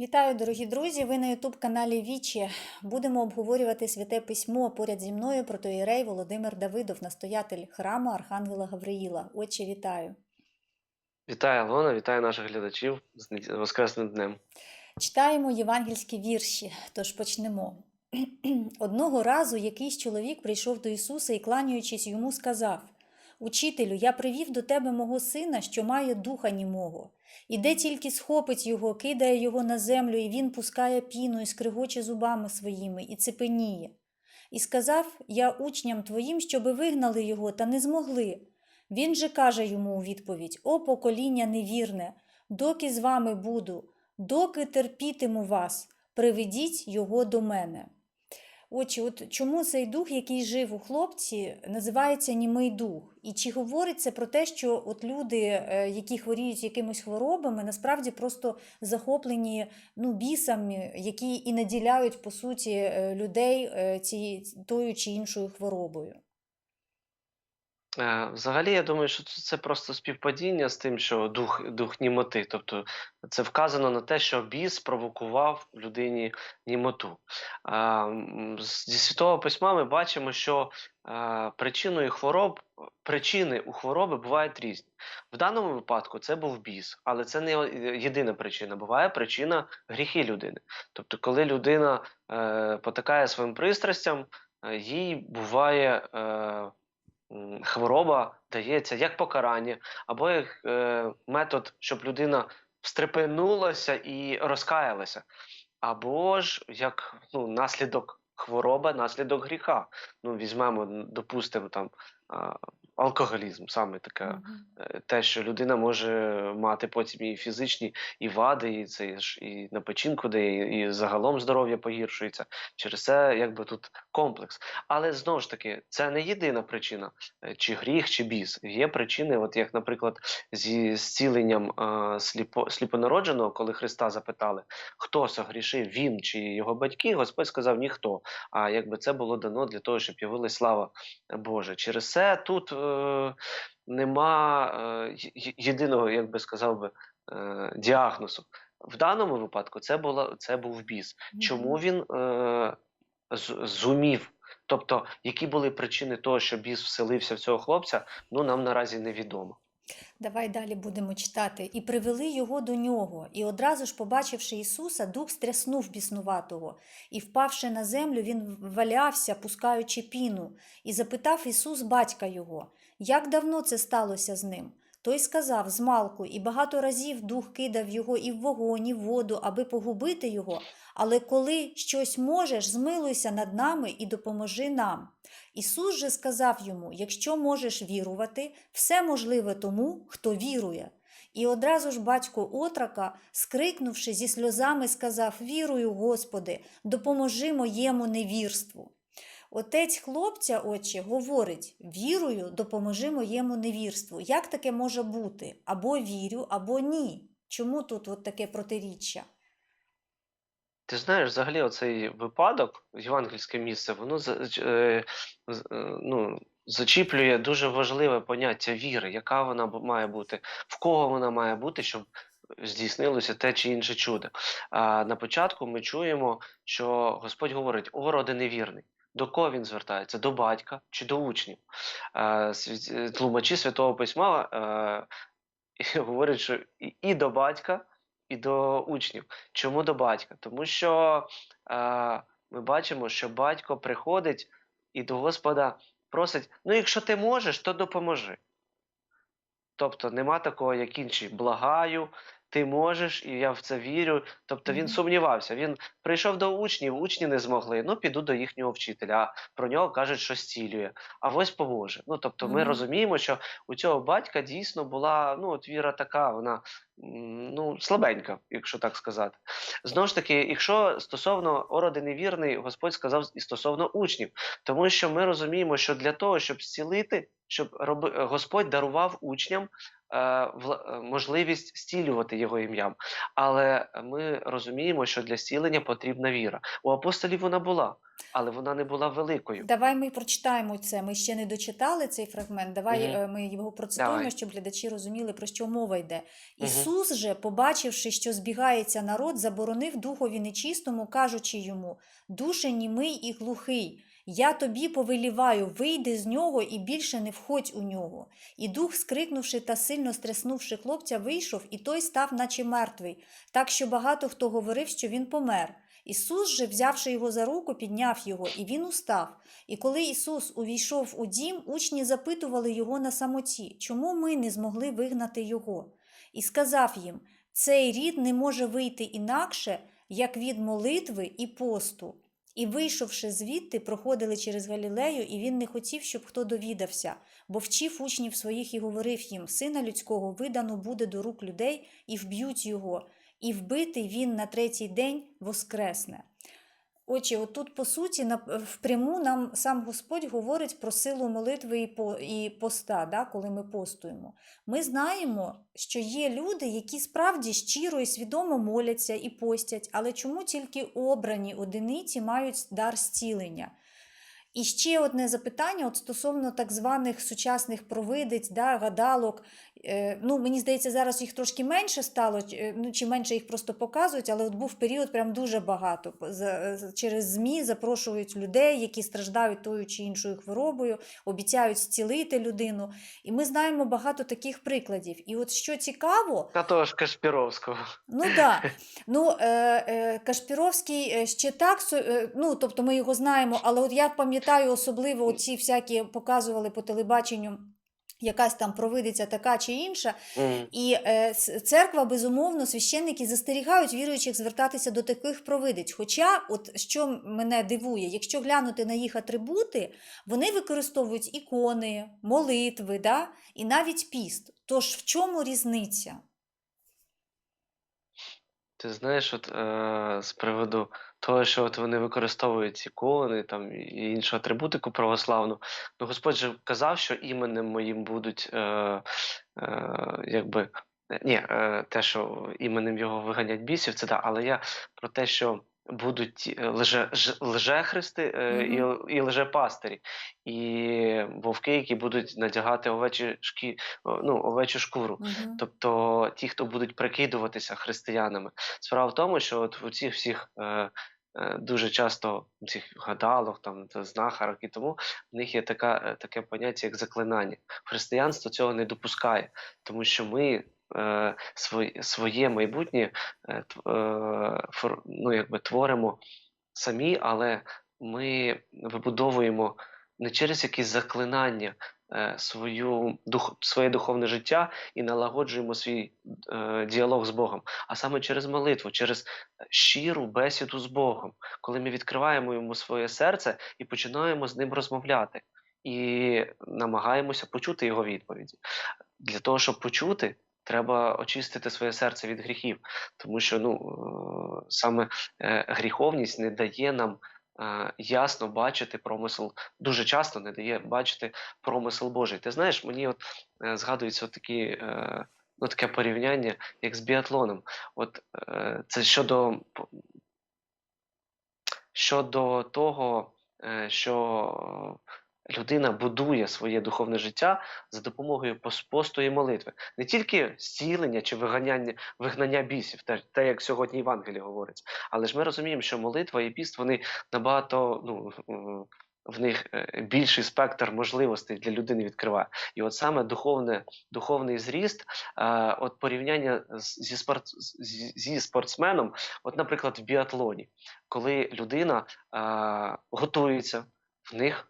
Вітаю, дорогі друзі! Ви на Ютуб-каналі Вічі. Будемо обговорювати святе письмо поряд зі мною протоїрей Володимир Давидов, настоятель храму Архангела Гавриїла. Отче, вітаю! Вітаю, Алона, вітаю наших глядачів з Воскресним днем. Читаємо євангельські вірші, тож почнемо. Одного разу якийсь чоловік прийшов до Ісуса і, кланяючись йому, сказав: Учителю, я привів до тебе мого сина, що має духа німого. І де тільки схопить його, кидає його на землю, і він пускає піну і скригоче зубами своїми, і цепеніє. І сказав я учням твоїм, щоби вигнали його, та не змогли. Він же каже йому у відповідь: О покоління невірне, доки з вами буду, доки терпітиму вас, приведіть його до мене. Отже, от чому цей дух, який жив у хлопці, називається німий дух? І чи говорить це про те, що от люди, е, які хворіють якимись хворобами, насправді просто захоплені ну, бісами, які і наділяють по суті е, людей е, цією тою чи іншою хворобою? Е, Взагалі, я думаю, що це просто співпадіння з тим, що дух, дух німоти. Тобто це вказано на те, що біс провокував людині німоту. З- Зі Святого Письма ми бачимо, що е, причиною хвороб, причини у хвороби бувають різні. В даному випадку це був біс, але це не е, єдина причина. Буває причина гріхи людини. Тобто, коли людина е, потакає своїм пристрастям, е, їй буває. Е, хвороба дається як покарання, або як е, метод, щоб людина встрепенулася і розкаялася, або ж як ну, наслідок хвороби, наслідок гріха. Ну, візьмемо, допустимо, там алкоголізм, саме. Мгм. е, Те, що людина може мати потім і фізичні і вади, і це ж і на печінку дає, і загалом здоров'я погіршується. Через це якби тут комплекс. Але знову ж таки, це не єдина причина, е, чи гріх, чи біс. Є причини, от як, наприклад, зі зціленням е, сліпо, сліпонародженого, коли Христа запитали, хто согрішив, він чи його батьки, Господь сказав ніхто. А якби це було дано для того, щоб явилась слава Божа. Через це тут е, нема е, єдиного, як би сказав би, е, діагнозу. В даному випадку це було це був біс. Чому він е, зумів? Тобто, які були причини того, що біс вселився в цього хлопця, ну нам наразі невідомо. Давай далі будемо читати. І привели його до нього. І одразу ж, побачивши Ісуса, дух стряснув біснуватого. І, впавши на землю, він валявся, пускаючи піну, і запитав Ісус батька його, як давно це сталося з ним. Той сказав змалку, і багато разів дух кидав його і в вогонь, і в воду, аби погубити його. Але коли щось можеш, змилуйся над нами і допоможи нам. Ісус же сказав йому: якщо можеш вірувати, все можливе тому, хто вірує. І одразу ж батько отрака, скрикнувши зі сльозами, сказав: Вірую, Господи, допоможи моєму невірству. Отець хлопця, отче, говорить: вірую, допоможи моєму невірству. Як таке може бути? Або вірю, або ні. Чому тут от таке протиріччя? Ти знаєш, взагалі, оцей випадок, євангельське місце, воно е, е, ну, зачіплює дуже важливе поняття віри, яка вона має бути, в кого вона має бути, щоб здійснилося те чи інше чудо. А на початку ми чуємо, що Господь говорить: о, роди невірний. До кого він звертається? До батька чи до учнів? Е, е, Тлумачі Святого Письма е, говорять, що і, до батька, і до учнів. Чому до батька? Тому що ми бачимо, що батько приходить і до Господа просить: ну, якщо ти можеш, то допоможи. Тобто нема такого, як інші. Благаю, ти можеш, і я в це вірю. Тобто він сумнівався. Він прийшов до учнів, учні не змогли. Ну, піду до їхнього вчителя. А про нього кажуть, що зцілює. А ось поможе. Ну, тобто, ми розуміємо, що у цього батька дійсно була ну, от віра така, вона ну, слабенька, якщо так сказати. Знову ж таки, якщо стосовно ороди невірний, Господь сказав і стосовно учнів, тому що ми розуміємо, що для того, щоб зцілити, щоб Господь дарував учням можливість зцілювати його ім'ям. Але ми розуміємо, що для зцілення потрібна віра. У апостолів вона була, але вона не була великою. Давай ми прочитаємо це. Ми ще не дочитали цей фрагмент. Давай е, ми його процитуємо, Давай. щоб глядачі розуміли, про що мова йде. Ісус же, побачивши, що збігається народ, заборонив духові нечистому, кажучи йому: Душе німий і глухий. Я тобі повеліваю, вийди з нього і більше не входь у нього. І дух, скрикнувши та сильно стреснувши хлопця, вийшов, і той став, наче мертвий, так що багато хто говорив, що він помер. Ісус же, взявши його за руку, підняв його, і він устав. І коли Ісус увійшов у дім, учні запитували його на самоті, чому ми не змогли вигнати його? І сказав їм: цей рід не може вийти інакше, як від молитви і посту. І, вийшовши звідти, проходили через Галілею, і він не хотів, щоб хто довідався, бо вчив учнів своїх і говорив їм: Сина людського видано буде до рук людей, і вб'ють його, і вбитий він на третій день воскресне. Отже, отут, по суті, впряму нам сам Господь говорить про силу молитви і, по, і поста, да, коли ми постуємо. Ми знаємо, що є люди, які справді щиро і свідомо моляться і постять, але чому тільки обрані одиниці мають дар зцілення? І ще одне запитання от стосовно так званих сучасних провидиць, да, гадалок. Е, ну, мені здається, зараз їх трошки менше стало, е, ну, чи менше їх просто показують, але от був період прям дуже багато. З- Через ЗМІ запрошують людей, які страждають тою чи іншою хворобою, обіцяють зцілити людину. І ми знаємо багато таких прикладів. І от що цікаво, Та того ж Кашпіровського. Ну так. Да. Ну, е, е, Кашпіровський е, ще так, е, ну, тобто ми його знаємо, але от я пам'ятаю особливо оці всякі показували по телебаченню. Якась там провидиця така чи інша, М. і е, церква, безумовно, священники застерігають віруючих звертатися до таких провидиць. Хоча, от що мене дивує, якщо глянути на їх атрибути, вони використовують ікони, молитви, да? і навіть піст. Тож в чому різниця? Ти знаєш, от е, з приводу того, що от вони використовують ікони там і іншу атрибутику православну, ну Господь же казав, що іменем моїм будуть е, е, якби. е, Ні, е, те, що іменем його виганять бісів, це да, але я про те, що будуть е, лже, ж- лжехристи е, і, і лжепастирі, і вовки, які будуть надягати овечі шкі, ну, овечу шкуру. Мгм. Тобто ті, хто будуть прикидуватися християнами. Справа в тому, що от у цих всіх е, е, дуже часто цих гадалок, там знахарок і тому в них є така, таке поняття, як заклинання. Християнство цього не допускає, тому що ми. Е, Своє, майбутнє е, е, ну, якби творимо самі, але ми вибудовуємо не через якісь заклинання свою дух, своє духовне життя і налагоджуємо свій діалог з Богом, а саме через молитву, через щиру бесіду з Богом, коли ми відкриваємо йому своє серце і починаємо з ним розмовляти, і намагаємося почути його відповіді. Для того, щоб почути, треба очистити своє серце від гріхів, тому що ну, е, саме е, гріховність не дає нам. е, Ясно бачити промисел, дуже часто не дає бачити промисел Божий. Ти знаєш, мені от згадується от такі, ну, таке порівняння, як з біатлоном. От це щодо, щодо того, що людина будує своє духовне життя за допомогою посту і молитви. Не тільки зцілення чи виганяння, вигнання бісів, те, те, як сьогодні Євангеліє говорить, але ж ми розуміємо, що молитва і піст вони набагато ну, в них е, більший спектр можливостей для людини відкриває. І от саме духовне, духовний зріст, е, от порівняння зі, спорт, зі, спортсменом, от, наприклад, в біатлоні, коли людина е, готується, в них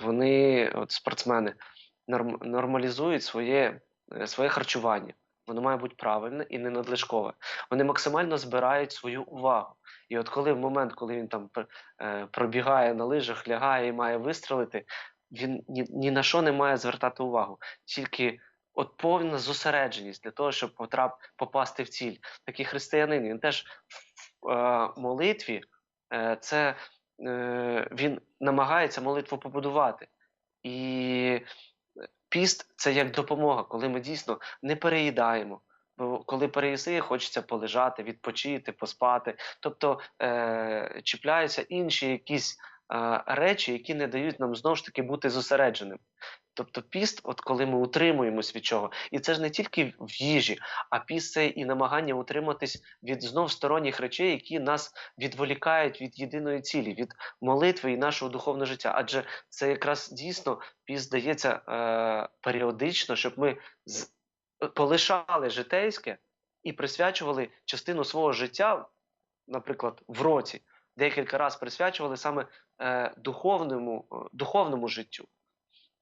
вони, от спортсмени, норм, нормалізують своє, е, своє харчування. Воно має бути правильне і не надлишкове. Вони максимально збирають свою увагу. І от коли в момент, коли він там е, пробігає на лижах, лягає і має вистрелити, він ні, ні на що не має звертати увагу. Тільки от повна зосередженість для того, щоб потрап, попасти в ціль. Такий християнин, він теж в е, молитві, е, це е, він намагається молитву побудувати. І піст це як допомога, коли ми дійсно не переїдаємо, Бо коли переїси, хочеться полежати, відпочити, поспати. Тобто е, чіпляються інші якісь е, речі, які не дають нам знову ж таки бути зосередженим. Тобто піст, от коли ми утримуємось від чого, і це ж не тільки в їжі, а піст це і намагання утриматись від знов сторонніх речей, які нас відволікають від єдиної цілі, від молитви і нашого духовного життя. Адже це якраз дійсно піст дається е, періодично, щоб ми з, полишали житейське і присвячували частину свого життя, наприклад, в році, декілька разів присвячували саме е, духовному, е, духовному життю.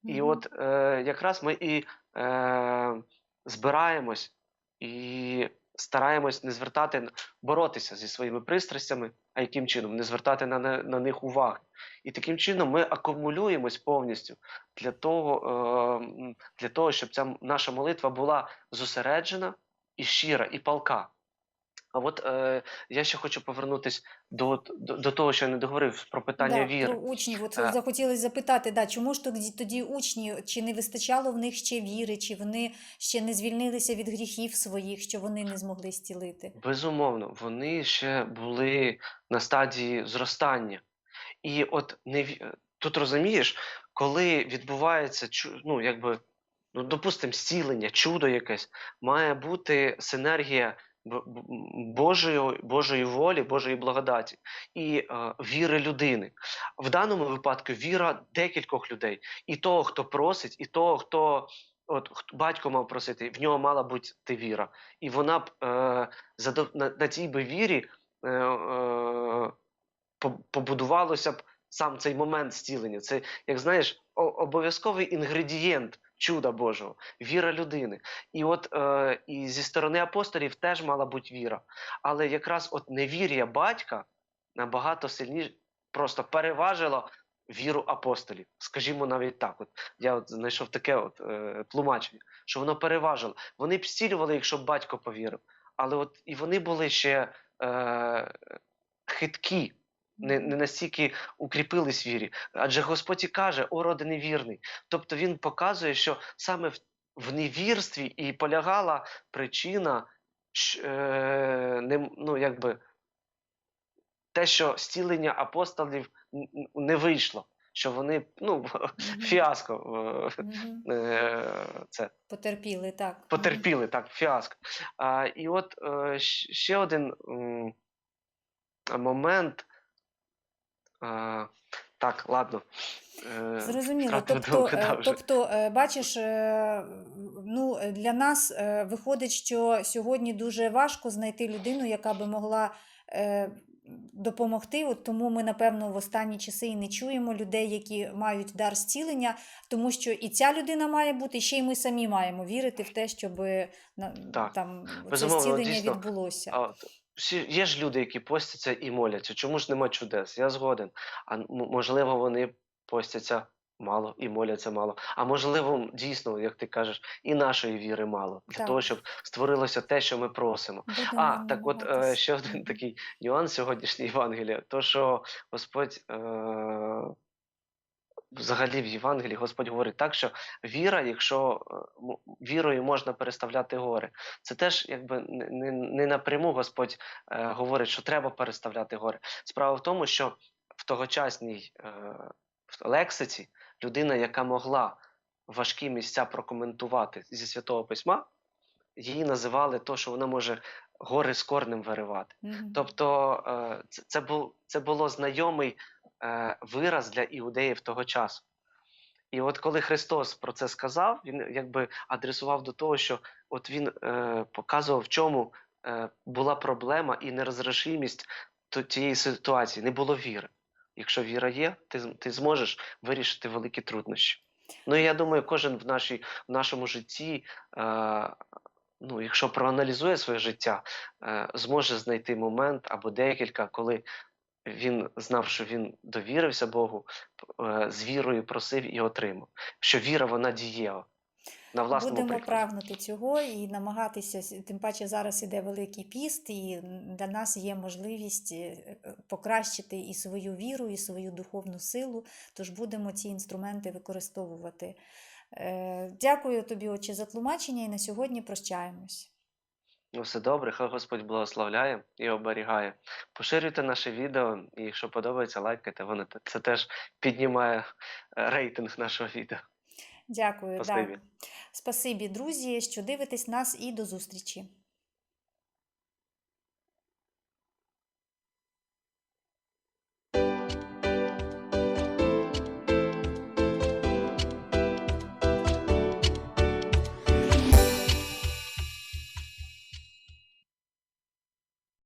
І от е, якраз ми і е, збираємось і стараємось не звертати боротися зі своїми пристрастями, а яким чином не звертати на, на них уваги. І таким чином ми акумулюємось повністю для того, е, для того, щоб ця наша молитва була зосереджена і щира, і палка. А от е, я ще хочу повернутися до, до, до того, що я не договорив про питання Да, віри. про учнів. От Е. захотілося запитати, да, чому ж тоді, тоді учні, чи не вистачало в них ще віри, чи вони ще не звільнилися від гріхів своїх, що вони не змогли зцілити? Безумовно, вони ще були на стадії зростання. І от не тут розумієш, коли відбувається ну, якби, ну, допустимо, зцілення, чудо якесь, має бути синергія Божої, Божої волі, Божої благодаті і е, віри людини. В даному випадку віра декількох людей. І того, хто просить, і того, хто. От батько мав просити, в нього мала бути віра. І вона б е, задов- на, на цій би вірі е, е, побудувалося б сам цей момент зцілення. Це, як знаєш, обов'язковий інгредієнт чуда Божого, віра людини. І от е, і зі сторони апостолів теж мала бути віра. Але якраз от невір'я батька набагато сильніше просто переважило віру апостолів. Скажімо навіть так. От я от знайшов таке от, е, тлумачення, що воно переважило. Вони б зцілювали, якщо б батько повірив. Але от і вони були ще е, хиткі, не, не настільки укріпились в вірі. Адже Господь і каже, о роди невірний. Тобто він показує, що саме в, в невірстві і полягала причина, щ- е, не, ну, якби, те, що зцілення апостолів не вийшло, що вони ну, фіаско е, е, це Потерпіли, так. Потерпіли, так, фіаско. А, і от е, ще один момент. А, так, ладно. Е, Зрозуміло. Тобто, е, тобто, е, бачиш, ну, для нас виходить, що сьогодні дуже важко знайти людину, яка би могла допомогти. От тому ми, напевно, в останні часи і не чуємо людей, які мають дар зцілення, тому що і ця людина має бути, і ще й ми самі маємо вірити в те, щоб Так. там це зцілення відбулося. Всі, є ж люди, які постяться і моляться. Чому ж нема чудес? Я згоден. А можливо, вони постяться мало і моляться мало. А можливо, дійсно, як ти кажеш, і нашої віри мало для Так. того, щоб створилося те, що ми просимо. Будемо А, так от е, ще один такий нюанс сьогоднішній Євангелія, то що Господь е, взагалі в Євангелії Господь говорить так, що віра, якщо е, вірою можна переставляти гори, це теж якби не, не, напряму Господь е, говорить, що треба переставляти гори. Справа в тому, що в тогочасній е, в лексиці людина, яка могла важкі місця прокоментувати зі святого письма, її називали то, що вона може гори з корнем виривати. Мгм. Тобто е, це, це, був, це було знайомий вираз для іудеїв того часу. І от коли Христос про це сказав, він якби адресував до того, що от він е, показував, в чому е, була проблема і нерозрішимість тієї ситуації. Не було віри. Якщо віра є, ти, ти зможеш вирішити великі труднощі. Ну і я думаю, кожен в, нашій, в нашому житті, е, ну, якщо проаналізує своє життя, е, зможе знайти момент або декілька, коли він знав, що він довірився Богу, е, з вірою просив і отримав. Що віра вона дієва. На власному Будемо прикладі. прагнути цього і намагатися, тим паче зараз іде Великий піст, і для нас є можливість е, покращити і свою віру, і свою духовну силу, тож будемо ці інструменти використовувати. Е, Дякую тобі, отче, за тлумачення, і на сьогодні прощаємось. Ну, все добре, хай Господь благословляє і оберігає. Поширюйте наше відео, і якщо подобається, лайкайте. Воно це теж піднімає е, рейтинг нашого відео. Дякую. Спасибі. Да. Спасибі, друзі, що дивитесь нас і до зустрічі.